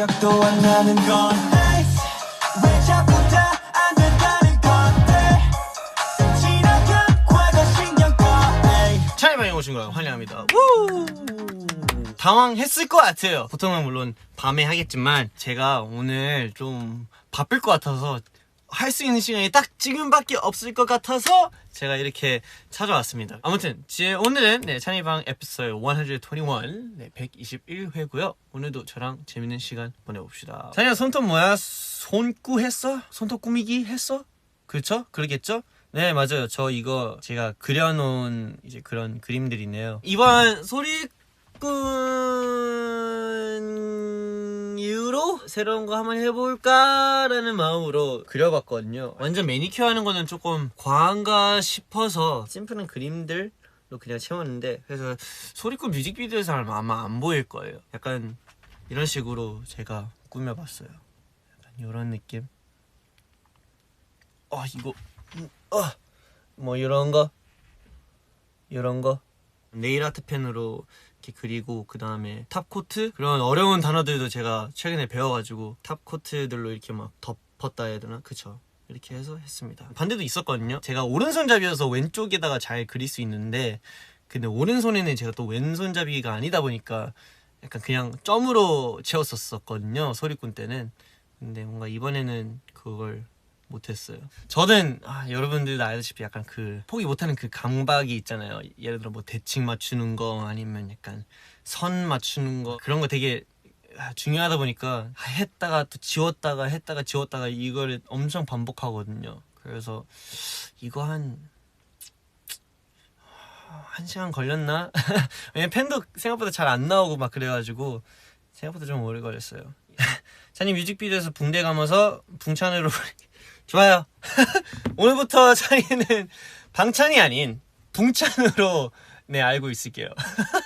기억도 안 나는 건 과거 신경 환영합니다. 우! 당황했을 것 같아요. 보통은 물론 밤에 하겠지만 제가 오늘 좀 바쁠 것 같아서 할 수 있는 시간이 딱 지금밖에 없을 것 같아서 제가 이렇게 찾아왔습니다. 아무튼 제 오늘은 네, 찬이방 에피소드 121, 네, 121회고요. 오늘도 저랑 재밌는 시간 보내봅시다. 찬이야 손톱 뭐야? 손꾸 했어? 손톱 꾸미기 했어? 그렇죠? 그러겠죠? 네 맞아요. 저 이거 제가 그려놓은 이제 그런 그림들이네요. 이번 소리꾼 이후로 새로운 거 한번 해볼까라는 마음으로 그려봤거든요. 완전 매니큐어 하는 거는 조금 과한가 싶어서 심플한 그림들 로 그냥 채웠는데 그래서 소리꾼 뮤직비디오에서 아마 안 보일 거예요. 약간 이런 식으로 제가 꾸며봤어요. 약간 이런 느낌. 아 이거 어, 뭐 이런 거 이런 거 네일 아트 펜으로 이렇게 그리고 그 다음에 탑 코트? 그런 어려운 단어들도 제가 최근에 배워가지고 탑 코트들로 이렇게 막 덮었다 해야 되나? 그쵸. 이렇게 해서 했습니다. 반대도 있었거든요. 제가 오른손잡이여서 왼쪽에다가 잘 그릴 수 있는데 근데 오른손에는 제가 또 왼손잡이가 아니다 보니까 약간 그냥 점으로 채웠었거든요 소리꾼 때는. 근데 뭔가 이번에는 그걸 못했어요. 저는 아, 여러분들도 알다시피 약간 그 포기 못하는 그 감각이 있잖아요. 예를 들어 뭐 대칭 맞추는 거 아니면 약간 선 맞추는 거 그런 거 되게 아, 중요하다 보니까 아, 했다가 또 지웠다가 했다가 지웠다가 이거를 엄청 반복하거든요. 그래서 이거 한 한 시간 걸렸나? 왜냐면 펜도 생각보다 잘 안 나오고 막 그래가지고 생각보다 좀 오래 걸렸어요. 찬이 뮤직비디오에서 붕대 감아서 붕찬으로 좋아요. 오늘부터 찬이는 방찬이 아닌 붕찬으로 네 알고 있을게요.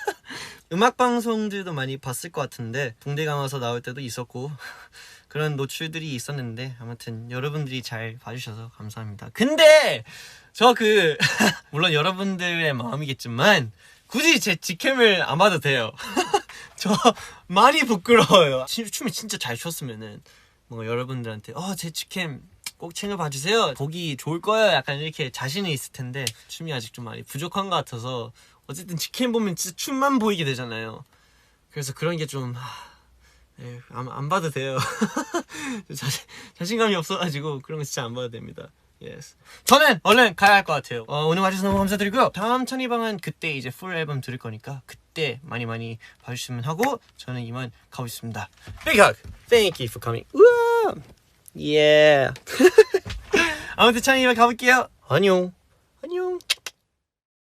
음악 방송들도 많이 봤을 것 같은데 붕대 감아서 나올 때도 있었고 그런 노출들이 있었는데 아무튼 여러분들이 잘 봐주셔서 감사합니다. 근데 저 그 물론 여러분들의 마음이겠지만 굳이 제 직캠을 안 봐도 돼요. 저 많이 부끄러워요. 치- 춤을 진짜 잘 췄으면은 뭔가 여러분들한테 어제 직캠 꼭 챙겨봐 주세요. 보기 좋을 거예요. 약간 이렇게 자신이 있을 텐데 춤이 아직 좀 많이 부족한 것 같아서 어쨌든 직캠 보면 진짜 춤만 보이게 되잖아요. 그래서 그런 게 좀 안, 안 봐도 돼요. 자신, 자신감이 없어가지고 그런 거 진짜 안 봐도 됩니다. 예스. 저는 얼른 가야 할 것 같아요. 어, 오늘 와주셔서 너무 감사드리고요. 다음 천이방은 그때 이제 풀 앨범 들을 거니까 그때 많이 많이 봐주시면 하고 저는 이만 가고 있습니다. Big hug. Thank you for coming. 우와. Yeah. 아무튼 천이방 가볼게요. 안녕. 안녕.